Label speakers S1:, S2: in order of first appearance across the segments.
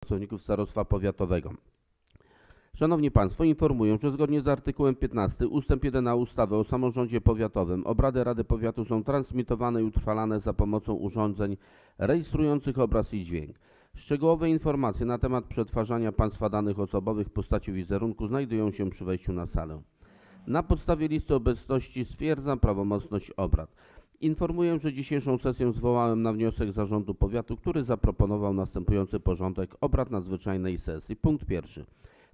S1: pracowników starostwa powiatowego. Szanowni Państwo, informuję, że zgodnie z artykułem 15 ust. 1 ustawy o samorządzie powiatowym obrady Rady Powiatu są transmitowane i utrwalane za pomocą urządzeń rejestrujących obraz i dźwięk. Szczegółowe informacje na temat przetwarzania Państwa danych osobowych w postaci wizerunku znajdują się przy wejściu na salę. Na podstawie listy obecności stwierdzam prawomocność obrad. Informuję, że dzisiejszą sesję zwołałem na wniosek Zarządu Powiatu, który zaproponował następujący porządek obrad nadzwyczajnej sesji. Punkt pierwszy.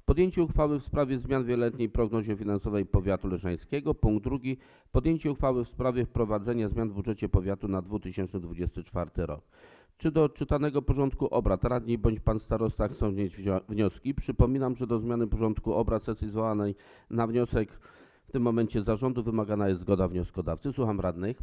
S1: Podjęcie uchwały w sprawie zmian w wieloletniej prognozie finansowej powiatu leżańskiego. Punkt drugi. Podjęcie uchwały w sprawie wprowadzenia zmian w budżecie powiatu na 2024 rok. Czy do odczytanego porządku obrad radni bądź pan starosta chcą wnieść wnio- wnioski? Przypominam, że do zmiany porządku obrad sesji zwołanej na wniosek w tym momencie zarządu wymagana jest zgoda wnioskodawcy. Słucham radnych.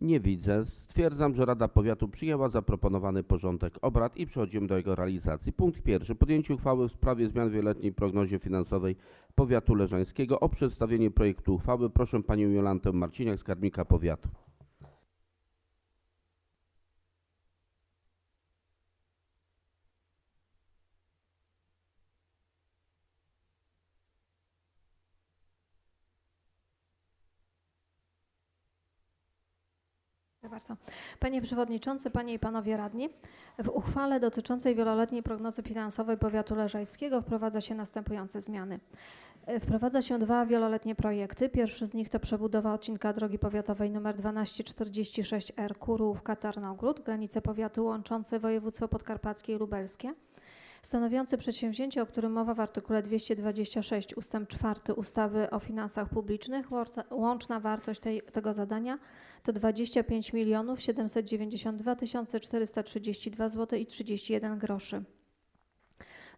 S1: Nie widzę. Stwierdzam, że Rada Powiatu przyjęła zaproponowany porządek obrad i przechodzimy do jego realizacji. Punkt pierwszy. Podjęcie uchwały w sprawie zmian w wieloletniej prognozie finansowej powiatu leżańskiego. O przedstawienie projektu uchwały proszę panią Jolantę Marciniak, skarbnika powiatu.
S2: Bardzo. Panie Przewodniczący, Panie i Panowie Radni, w uchwale dotyczącej wieloletniej prognozy finansowej powiatu leżajskiego wprowadza się następujące zmiany. E, Wprowadza się dwa wieloletnie projekty. Pierwszy z nich to przebudowa odcinka drogi powiatowej nr 1246R Kurówka Tarnogród, granice powiatu łączące województwo podkarpackie i lubelskie stanowiący przedsięwzięcie, o którym mowa w artykule 226 ust. 4 ustawy o finansach publicznych. Łączna wartość tej, tego zadania to 25 milionów 792 432 zł i 31 groszy.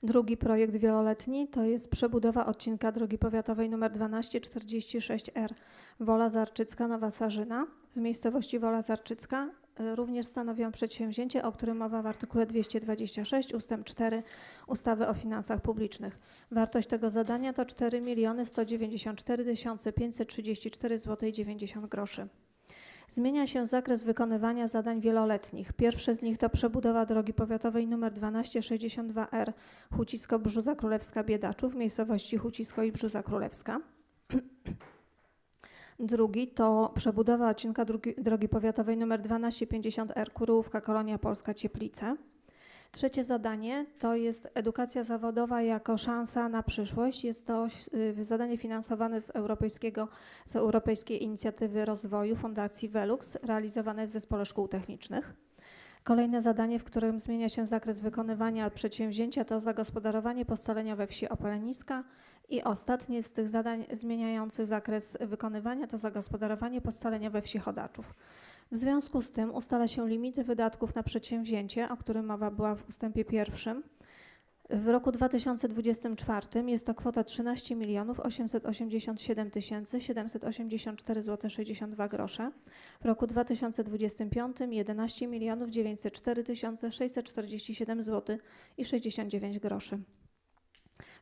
S2: Drugi projekt wieloletni to jest przebudowa odcinka drogi powiatowej nr 1246R Wola Zarczycka Nowa Sarzyna w miejscowości Wola Zarczycka również stanowią przedsięwzięcie, o którym mowa w artykule 226 ust. 4 ustawy o finansach publicznych. Wartość tego zadania to 4 miliony 194 534 zł i 90 groszy. Zmienia się zakres wykonywania zadań wieloletnich. Pierwsze z nich to przebudowa drogi powiatowej nr 1262R Hucisko-Brzuza Królewska-Biedaczów w miejscowości Hucisko i Brzuza Królewska. Drugi to przebudowa odcinka drogi, drogi powiatowej nr 1250R Kuryłówka Kolonia Polska Cieplice. Trzecie zadanie to jest edukacja zawodowa jako szansa na przyszłość. Jest to y, zadanie finansowane z, europejskiego, z Europejskiej Inicjatywy Rozwoju Fundacji Velux, realizowane w Zespole Szkół Technicznych. Kolejne zadanie, w którym zmienia się zakres wykonywania przedsięwzięcia, to zagospodarowanie postoleniowe wsi Opoleniska. I ostatnie z tych zadań zmieniających zakres wykonywania to zagospodarowanie postoleniowe wsi Chodaczów. W związku z tym ustala się limity wydatków na przedsięwzięcie, o którym mowa była w ustępie pierwszym. W roku 2024 jest to kwota 13 milionów 887 784 zł 62 grosze. W roku 2025 11 milionów 904 647 zł i 69 groszy.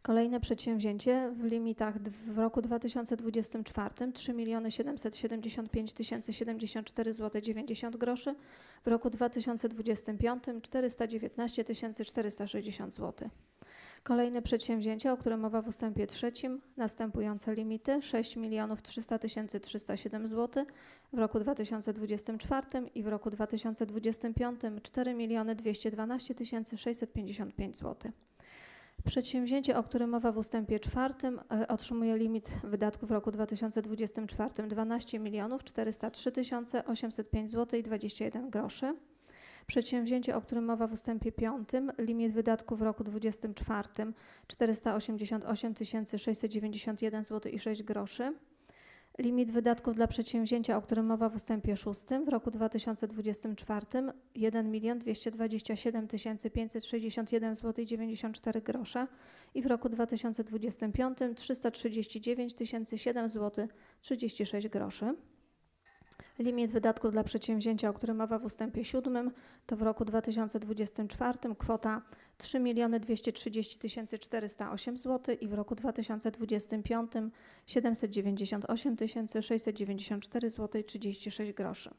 S2: Kolejne przedsięwzięcie w limitach w roku 2024 3 miliony 775 074 zł 90 groszy, w roku 2025 419 460 zł. Kolejne przedsięwzięcie, o którym mowa w ustępie trzecim, następujące limity 6 milionów 300 307 zł w roku 2024 i w roku 2025 4 miliony 212 655 zł. Przedsięwzięcie, o którym mowa w ustępie czwartym, e, otrzymuje limit wydatków w roku 2024 12 milionów 403 805 zł i 21 groszy. Przedsięwzięcie, o którym mowa w ustępie piątym, limit wydatków w roku 2024 488 691 zł i 6 groszy. Limit wydatków dla przedsięwzięcia, o którym mowa w ustępie szóstym, w roku 2024 1 milion 227 561 zł i 94 grosze i w roku 2025 339 007 zł 36 groszy. Limit wydatków dla przedsięwzięcia, o którym mowa w ustępie siódmym, to w roku 2024 kwota 3 miliony 230 408 zł i w roku 2025 798 694 zł i 36 groszy.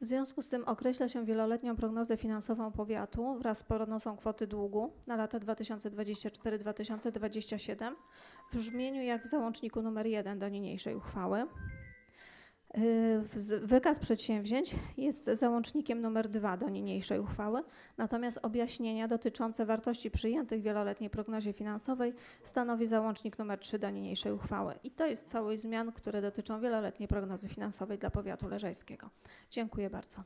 S2: W związku z tym określa się wieloletnią prognozę finansową powiatu wraz z prognozą kwoty długu na lata 2024-2027 w brzmieniu jak w załączniku nr 1 do niniejszej uchwały. Wz- Wykaz przedsięwzięć jest załącznikiem nr 2 do niniejszej uchwały, natomiast objaśnienia dotyczące wartości przyjętych w wieloletniej prognozie finansowej stanowi załącznik nr 3 do niniejszej uchwały. I to jest całość zmian, które dotyczą wieloletniej prognozy finansowej dla powiatu leżajskiego. Dziękuję bardzo.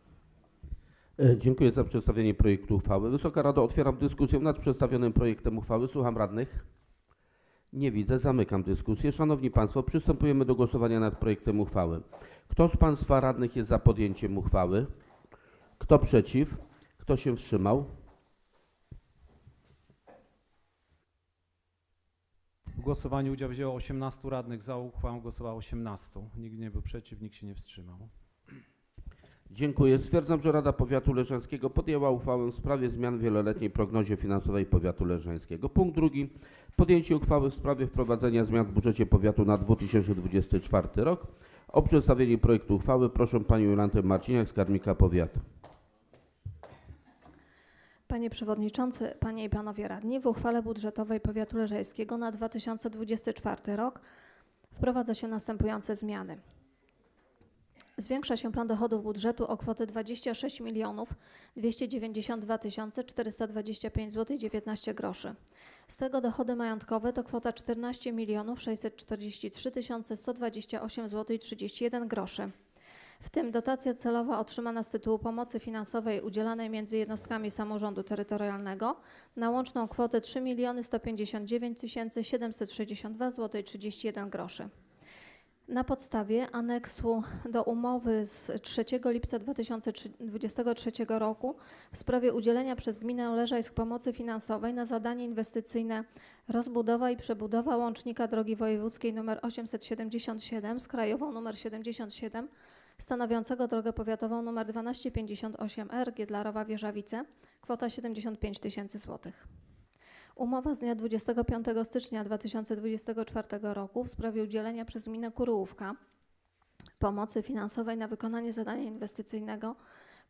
S1: E, Dziękuję za przedstawienie projektu uchwały. Wysoka Rado, otwieram dyskusję nad przedstawionym projektem uchwały. Słucham radnych. Nie widzę, zamykam dyskusję. Szanowni Państwo, przystępujemy do głosowania nad projektem uchwały. Kto z Państwa radnych jest za podjęciem uchwały? Kto przeciw? Kto się wstrzymał?
S3: W głosowaniu udział wzięło 18 radnych, za uchwałą głosowało 18. Nikt nie był przeciw, nikt się nie wstrzymał.
S1: Dziękuję. Stwierdzam, że Rada Powiatu Leżańskiego podjęła uchwałę w sprawie zmian w wieloletniej prognozie finansowej Powiatu Leżańskiego. Punkt drugi. Podjęcie uchwały w sprawie wprowadzenia zmian w budżecie powiatu na 2024 rok. O przedstawienie projektu uchwały proszę Panią Jolantę Marciniak, skarbnika powiatu.
S2: Panie Przewodniczący, Panie i Panowie Radni, w uchwale budżetowej Powiatu Leżajskiego na 2024 rok wprowadza się następujące zmiany. Zwiększa się plan dochodów budżetu o kwotę 26 milionów 292 425 zł 19 groszy. Z tego dochody majątkowe to kwota 14 milionów 643 128 zł 31 groszy. W tym dotacja celowa otrzymana z tytułu pomocy finansowej udzielanej między jednostkami samorządu terytorialnego na łączną kwotę 3 159 762 zł 31 groszy. Na podstawie aneksu do umowy z 3 lipca 2023 roku w sprawie udzielenia przez gminę Leżajsk pomocy finansowej na zadanie inwestycyjne rozbudowa i przebudowa łącznika drogi wojewódzkiej nr 877 z krajową nr 77 stanowiącego drogę powiatową nr 1258R Giedlarowa Wieżawice, kwota 75 tysięcy złotych. Umowa z dnia 25 stycznia 2024 roku w sprawie udzielenia przez gminę Kuryłówka pomocy finansowej na wykonanie zadania inwestycyjnego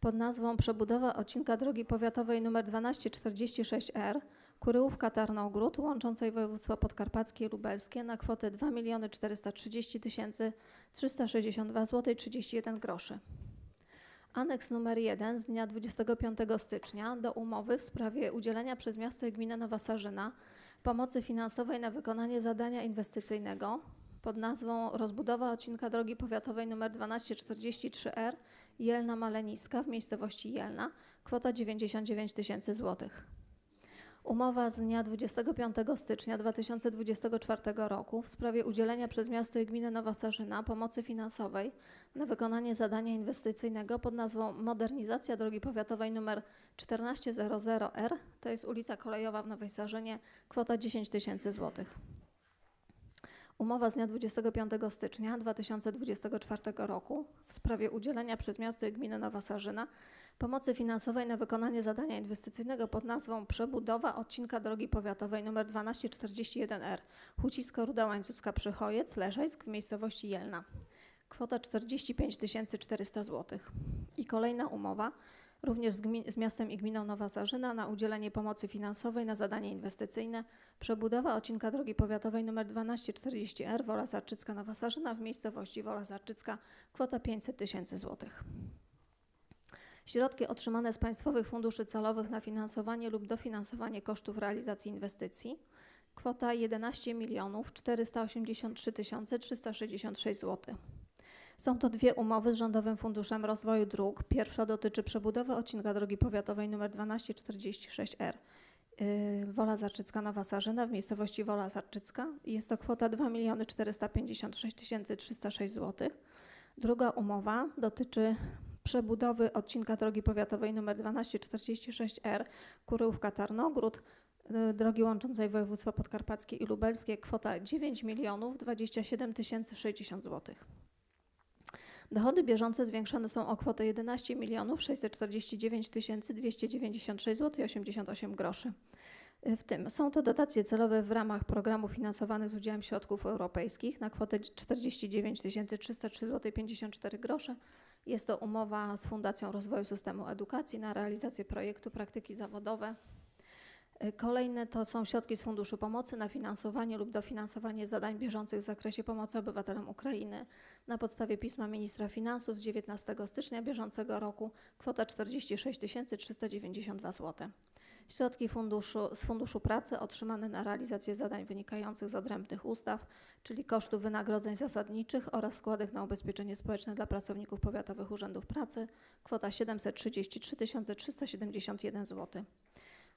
S2: pod nazwą Przebudowa odcinka drogi powiatowej nr 1246R Kuryłówka Tarnogród łączącej województwo podkarpackie i lubelskie na kwotę 2 430 362 zł 31 groszy. Aneks numer 1 z dnia 25 stycznia do umowy w sprawie udzielenia przez miasto i gminę Nowa Sarzyna pomocy finansowej na wykonanie zadania inwestycyjnego pod nazwą Rozbudowa odcinka drogi powiatowej nr 1243R Jelna Maleniska w miejscowości Jelna, kwota 99 tysięcy złotych. Umowa z dnia 25 stycznia 2024 roku w sprawie udzielenia przez miasto i gminę Nowa Sarzyna pomocy finansowej na wykonanie zadania inwestycyjnego pod nazwą Modernizacja drogi powiatowej nr 1400R, to jest ulica Kolejowa w Nowej Sarzynie, kwota 10 tysięcy złotych. Umowa z dnia 25 stycznia 2024 roku w sprawie udzielenia przez miasto i gminę Nowa Sarzyna pomocy finansowej na wykonanie zadania inwestycyjnego pod nazwą Przebudowa odcinka drogi powiatowej nr 1241R Hucisko Ruda Łańcucka Przychojec Leżajsk w miejscowości Jelna. Kwota 45 400 zł. I kolejna umowa również z, gmin, z miastem i gminą Nowa Sarzyna na udzielenie pomocy finansowej na zadanie inwestycyjne Przebudowa odcinka drogi powiatowej nr 1240R Wola Zarczycka Nowa Sarzyna w miejscowości Wola Zarczycka kwota 500 tysięcy złotych. Środki otrzymane z państwowych funduszy celowych na finansowanie lub dofinansowanie kosztów realizacji inwestycji kwota 11 milionów 483 366 zł. Są to dwie umowy z Rządowym Funduszem Rozwoju Dróg. Pierwsza dotyczy przebudowy odcinka drogi powiatowej nr 1246R yy, Wola Zarczycka Nowa Sarzyna w miejscowości Wola Zarczycka. Jest to kwota 2 456 306 zł. Druga umowa dotyczy przebudowy odcinka drogi powiatowej nr 1246R Kuryłówka Tarnogród, y, drogi łączącej województwo podkarpackie i lubelskie, kwota 9 milionów 27 tysięcy 60 zł. Dochody bieżące zwiększone są o kwotę 11 milionów 649 tysięcy 296 zł 88 groszy. W tym są to dotacje celowe w ramach programów finansowanych z udziałem środków europejskich na kwotę 49 303 zł 54 grosze Jest to umowa z Fundacją Rozwoju Systemu Edukacji na realizację projektu Praktyki Zawodowe. Y, Kolejne to są środki z Funduszu Pomocy na finansowanie lub dofinansowanie zadań bieżących w zakresie pomocy obywatelom Ukrainy. Na podstawie pisma ministra finansów z 19 stycznia bieżącego roku kwota 46 392 zł. Środki funduszu, z Funduszu Pracy otrzymane na realizację zadań wynikających z odrębnych ustaw, czyli kosztów wynagrodzeń zasadniczych oraz składek na ubezpieczenie społeczne dla pracowników powiatowych urzędów pracy, kwota 733 371 zł.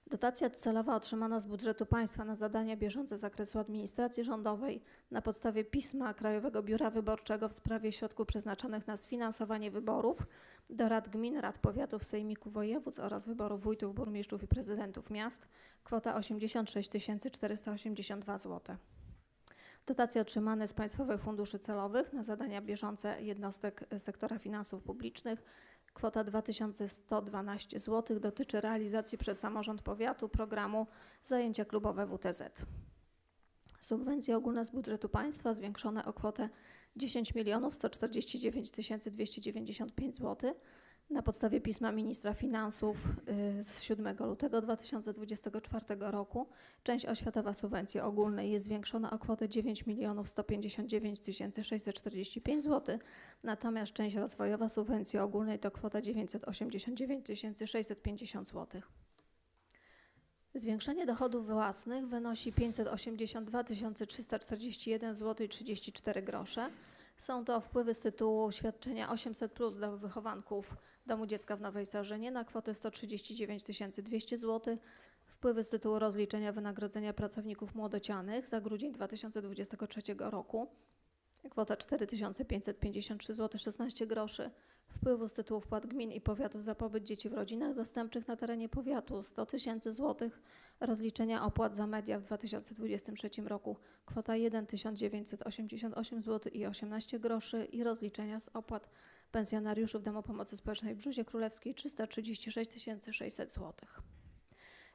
S2: Dotacja celowa otrzymana z budżetu państwa na zadania bieżące z zakresu administracji rządowej na podstawie pisma Krajowego Biura Wyborczego w sprawie środków przeznaczonych na sfinansowanie wyborów do rad gmin, rad powiatów, sejmików województw oraz wyborów wójtów, burmistrzów i prezydentów miast kwota 86 482 zł. Dotacje otrzymane z państwowych funduszy celowych na zadania bieżące jednostek sektora finansów publicznych Kwota 2112 zł dotyczy realizacji przez samorząd powiatu programu Zajęcia klubowe WTZ. Subwencje ogólne z budżetu państwa zwiększone o kwotę 10 149 295 zł na podstawie pisma ministra finansów y, z 7 lutego 2024 roku. Część oświatowa subwencji ogólnej jest zwiększona o kwotę 9 159 645 zł, natomiast część rozwojowa subwencji ogólnej to kwota 989 650 zł. Zwiększenie dochodów własnych wynosi 582 341 zł i 34 grosze. Są to wpływy z tytułu świadczenia 800 plus dla wychowanków Domu Dziecka w Nowej Sarzynie na kwotę 139 200 zł. Wpływy z tytułu rozliczenia wynagrodzenia pracowników młodocianych za grudzień 2023 roku. Kwota 4553 zł 16 groszy. Wpływu z tytułu wpłat gmin i powiatów za pobyt dzieci w rodzinach zastępczych na terenie powiatu 100 tysięcy złotych. Rozliczenia opłat za media w 2023 roku kwota 1 988 zł i 18 groszy i rozliczenia z opłat pensjonariuszów Domu Pomocy Społecznej w Brzuzie Królewskiej 336 600 zł.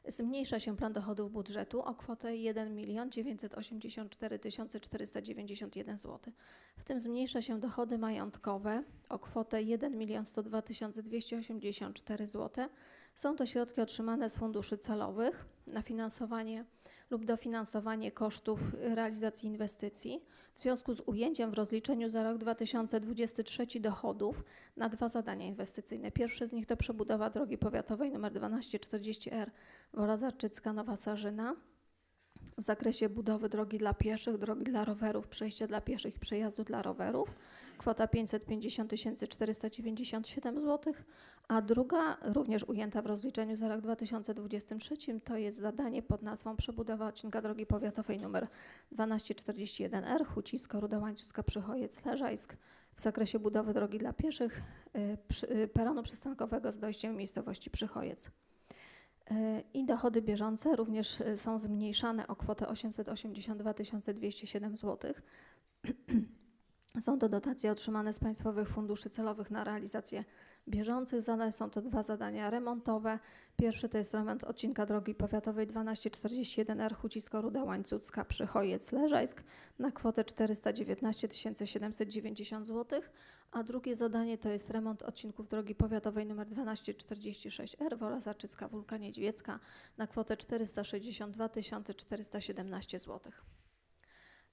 S2: Zmniejsza się plan dochodów budżetu o kwotę 1 984 491 zł. W tym zmniejsza się dochody majątkowe o kwotę 1 102 284 zł. Są to środki otrzymane z funduszy celowych na finansowanie lub dofinansowanie kosztów realizacji inwestycji w związku z ujęciem w rozliczeniu za rok 2023 dochodów na dwa zadania inwestycyjne. Pierwsze z nich to przebudowa drogi powiatowej nr 1240R Wola Zarczycka Nowa Sarzyna w zakresie budowy drogi dla pieszych, drogi dla rowerów, przejścia dla pieszych i przejazdu dla rowerów. Kwota 550 497 zł, a druga, również ujęta w rozliczeniu za rok 2023, to jest zadanie pod nazwą przebudowa odcinka drogi powiatowej nr 1241R Hucisko, Ruda Łańcucka, Przychojec, Leżajsk w zakresie budowy drogi dla pieszych, y, przy, y, peronu przystankowego z dojściem w miejscowości Przychojec. Y, I dochody bieżące również y, są zmniejszane o kwotę 882 207 zł. Są to dotacje otrzymane z państwowych funduszy celowych na realizację bieżących zadań. Są to dwa zadania remontowe. Pierwszy to jest remont odcinka drogi powiatowej 1241R Hucisko Ruda Łańcucka Przychojec Leżajsk na kwotę 419 790 zł, a drugie zadanie to jest remont odcinków drogi powiatowej nr 1246R Wola Zarczycka Wólka Niedźwiecka na kwotę 462 417 zł.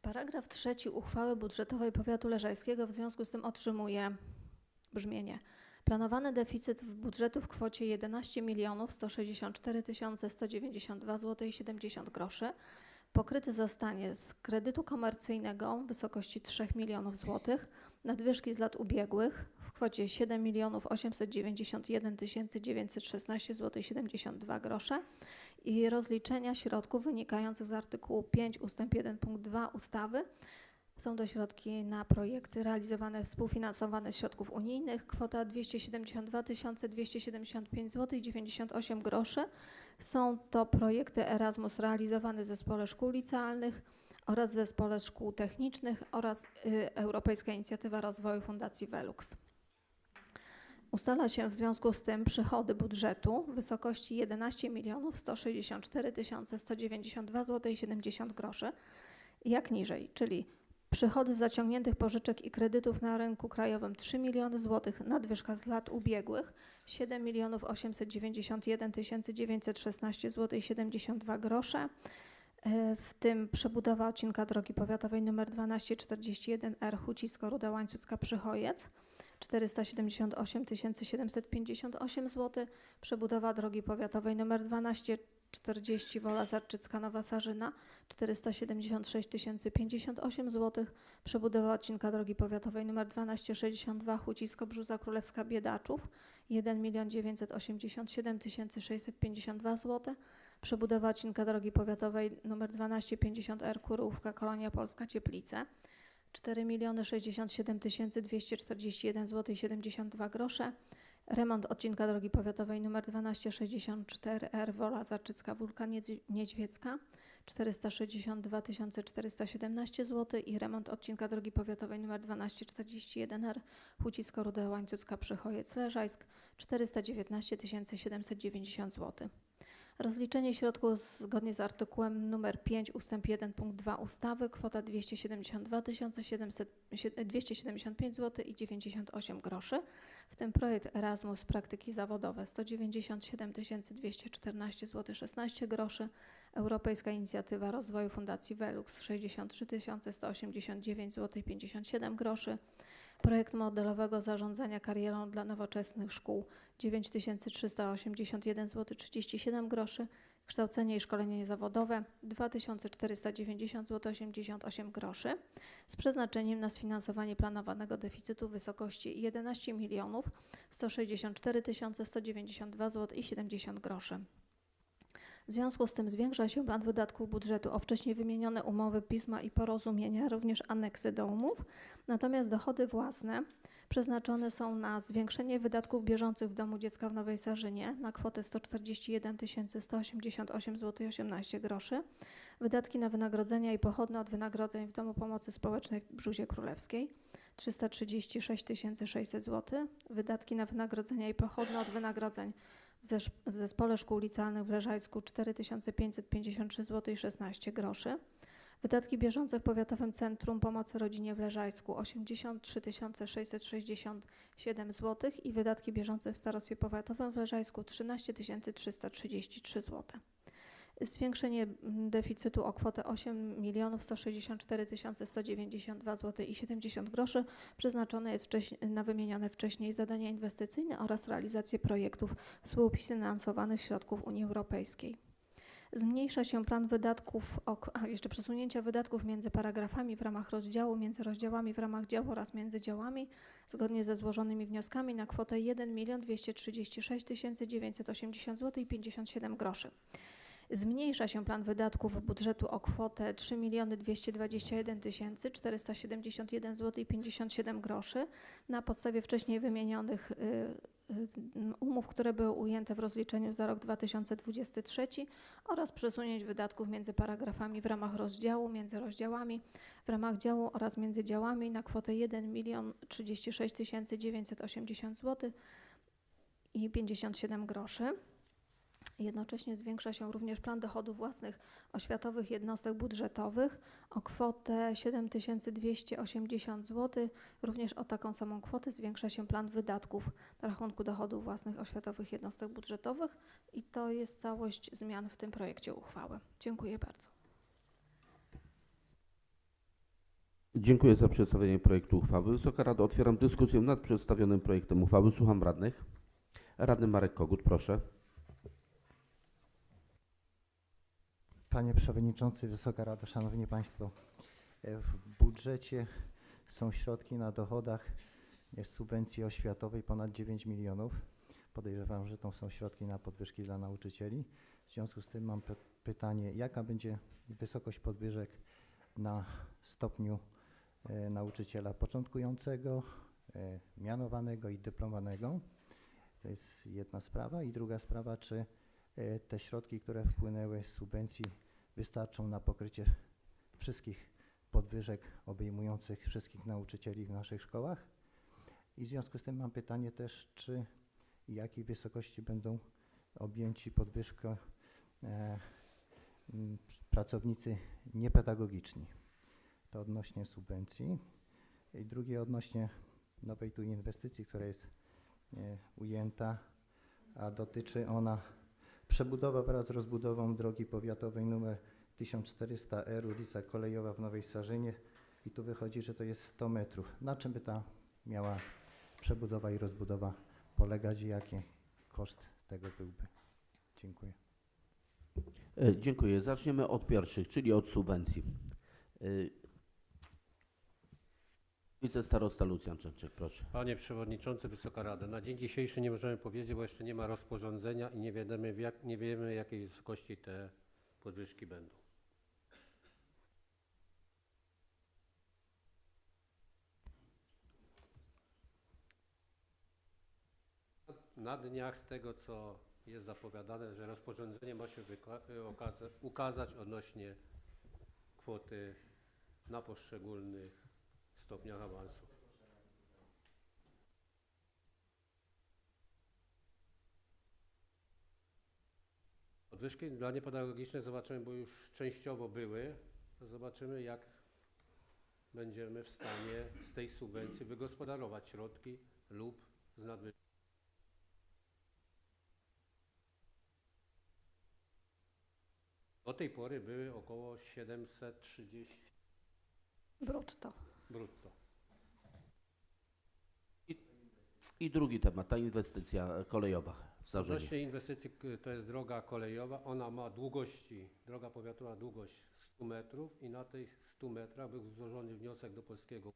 S2: Paragraf trzeci uchwały budżetowej powiatu leżajskiego w związku z tym otrzymuje brzmienie. Planowany deficyt w budżetu w kwocie 11 164 192 zł i 70 groszy pokryty zostanie z kredytu komercyjnego w wysokości 3 milionów złotych, nadwyżki z lat ubiegłych w kwocie 7 891 916 zł i 72 grosze i rozliczenia środków wynikających z artykułu 5 ust. 1 punkt 2 ustawy. Są to środki na projekty realizowane, współfinansowane z środków unijnych. Kwota 272 275 zł i 98 groszy. Są to projekty Erasmus realizowane w Zespole Szkół Licealnych oraz w Zespole Szkół Technicznych oraz y, Europejska Inicjatywa Rozwoju Fundacji Velux. Ustala się w związku z tym przychody budżetu w wysokości 11 164 192 zł i 70 groszy, jak niżej, czyli Przychody zaciągniętych pożyczek i kredytów na rynku krajowym 3 miliony złotych, nadwyżka z lat ubiegłych 7 milionów 891 916 zł 72 grosze. E, W tym przebudowa odcinka drogi powiatowej nr 1241R Hucisko Ruda Łańcucka Przychojec 478 758 zł. Przebudowa drogi powiatowej nr 1240 Wola Zarczycka Nowa Sarzyna 476 058 zł. Przebudowa odcinka drogi powiatowej nr 1262 Hucisko Brzuza Królewska Biedaczów 1 987 652 zł. Przebudowa odcinka drogi powiatowej nr 1250R Kurówka Kolonia Polska Cieplice 4 067 241 zł 72 grosze. Remont odcinka drogi powiatowej nr 1264R Wola Zarczycka Wólka Niedź- Niedźwiecka 462 417 zł i remont odcinka drogi powiatowej nr 1241R Hucisko Ruda Łańcucka Przychojec Leżajsk 419 790 zł. Rozliczenie środków zgodnie z artykułem nr 5 ust. 1 punkt 2 ustawy kwota 272 700 275 zł i 98 groszy, w tym projekt Erasmus praktyki zawodowe 197 214 zł 16 groszy, Europejska Inicjatywa Rozwoju Fundacji Velux 63 189 zł 57 groszy, projekt modelowego zarządzania karierą dla nowoczesnych szkół. 9381 zł 37 groszy, kształcenie i szkolenie zawodowe 2490 zł 88 groszy. Z przeznaczeniem na sfinansowanie planowanego deficytu w wysokości 11 milionów 164 192 zł i 70 groszy. W związku z tym zwiększa się plan wydatków budżetu o wcześniej wymienione umowy, pisma i porozumienia, również aneksy do umów, natomiast dochody własne przeznaczone są na zwiększenie wydatków bieżących w Domu Dziecka w Nowej Sarzynie na kwotę 141 188 zł 18 groszy, wydatki na wynagrodzenia i pochodne od wynagrodzeń w Domu Pomocy Społecznej w Brzuzie Królewskiej 336 600 zł, wydatki na wynagrodzenia i pochodne od wynagrodzeń w Zespole Szkół Licealnych w Leżajsku 4553 zł i 16 groszy. Wydatki bieżące w Powiatowym Centrum Pomocy Rodzinie w Leżajsku 83 667 zł i wydatki bieżące w Starostwie Powiatowym w Leżajsku 13 333 zł. Zwiększenie deficytu o kwotę 8 164 192 zł i 70 groszy przeznaczone jest na wymienione wcześniej zadania inwestycyjne oraz realizację projektów współfinansowanych środków Unii Europejskiej. Zmniejsza się plan wydatków, a jeszcze przesunięcia wydatków między paragrafami w ramach rozdziału, między rozdziałami w ramach działu oraz między działami, zgodnie ze złożonymi wnioskami na kwotę 1 236 980 zł i 57 groszy. Zmniejsza się plan wydatków budżetu o kwotę 3 221 471 zł i 57 groszy na podstawie wcześniej wymienionych y, y, umów, które były ujęte w rozliczeniu za rok 2023 oraz przesunięć wydatków między paragrafami w ramach rozdziału, między rozdziałami, w ramach działu oraz między działami na kwotę 1 036 980 zł i 57 groszy. Jednocześnie zwiększa się również plan dochodów własnych oświatowych jednostek budżetowych o kwotę 7280 zł. Również o taką samą kwotę zwiększa się plan wydatków rachunku dochodów własnych oświatowych jednostek budżetowych i to jest całość zmian w tym projekcie uchwały. Dziękuję bardzo.
S1: Dziękuję za przedstawienie projektu uchwały. Wysoka Rado, otwieram dyskusję nad przedstawionym projektem uchwały. Słucham radnych. Radny Marek Kogut, proszę.
S4: Panie Przewodniczący, Wysoka Rado, Szanowni Państwo. e, W budżecie są środki na dochodach e, subwencji oświatowej ponad 9 milionów. Podejrzewam, że to są środki na podwyżki dla nauczycieli. W związku z tym mam py- pytanie, jaka będzie wysokość podwyżek na stopniu e, nauczyciela początkującego, e, mianowanego i dyplomowanego? To jest jedna sprawa. I druga sprawa, czy te środki, które wpłynęły z subwencji wystarczą na pokrycie wszystkich podwyżek obejmujących wszystkich nauczycieli w naszych szkołach. I w związku z tym mam pytanie też, czy i jakiej wysokości będą objęci podwyżką e, pracownicy niepedagogiczni. To odnośnie subwencji. I drugie odnośnie nowej tu inwestycji, która jest e, ujęta, a dotyczy ona przebudowa wraz z rozbudową drogi powiatowej numer 1400R ulica Kolejowa w Nowej Sarzynie i tu wychodzi, że to jest 100 metrów. Na czym by ta miała przebudowa i rozbudowa polegać i jaki koszt tego byłby? Dziękuję.
S1: E, Dziękuję. Zaczniemy od pierwszych, czyli od subwencji. Wicestarosta Lucjan Czerczyk, proszę.
S5: Panie Przewodniczący, Wysoka Rada, na dzień dzisiejszy nie możemy powiedzieć, bo jeszcze nie ma rozporządzenia i nie wiemy, jak, nie wiemy jakiej wysokości te podwyżki będą. Na dniach z tego, co jest zapowiadane, że rozporządzenie ma się ukazać odnośnie kwoty na poszczególnych stopniach awansu. Podwyżki dla niepedagogiczne zobaczymy, bo już częściowo były. Zobaczymy, jak będziemy w stanie z tej subwencji wygospodarować środki lub z nadwyżki. Do tej pory były około 730
S2: Brutto.
S5: Brutto.
S1: I drugi temat, ta inwestycja kolejowa w Starzynie.
S5: Odnośnie inwestycji to jest droga kolejowa. Ona ma długości, droga powiatowa długość 100 metrów i na tej 100 metrach był złożony wniosek do polskiego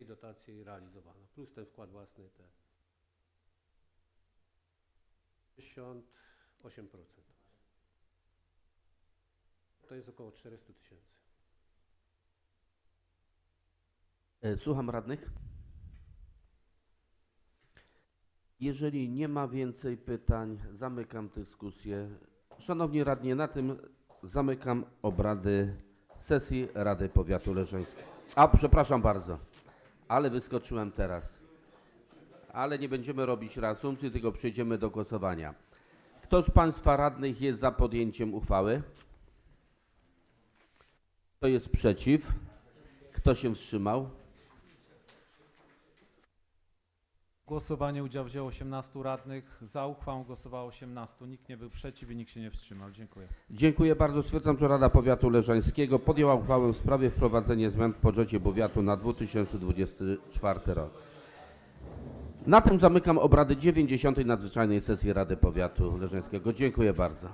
S5: i dotacji realizowana, plus ten wkład własny te 58%. To jest około 400 tysięcy.
S1: E, Słucham radnych. Jeżeli nie ma więcej pytań, zamykam dyskusję. Szanowni radni, na tym zamykam obrady sesji Rady Powiatu Leżeńskiego. A, przepraszam bardzo, ale wyskoczyłem teraz. Ale nie będziemy robić reasumpcji, tylko przejdziemy do głosowania. Kto z Państwa radnych jest za podjęciem uchwały? Kto jest przeciw? Kto się wstrzymał?
S3: W głosowaniu udział wzięło 18 radnych, za uchwałą głosowało 18, nikt nie był przeciw i nikt się nie wstrzymał. Dziękuję.
S1: Dziękuję bardzo. Stwierdzam, że Rada Powiatu Leżańskiego podjęła uchwałę w sprawie wprowadzenia zmian w budżecie powiatu na 2024 rok. Na tym zamykam obrady 90. nadzwyczajnej sesji Rady Powiatu Leżańskiego. Dziękuję bardzo.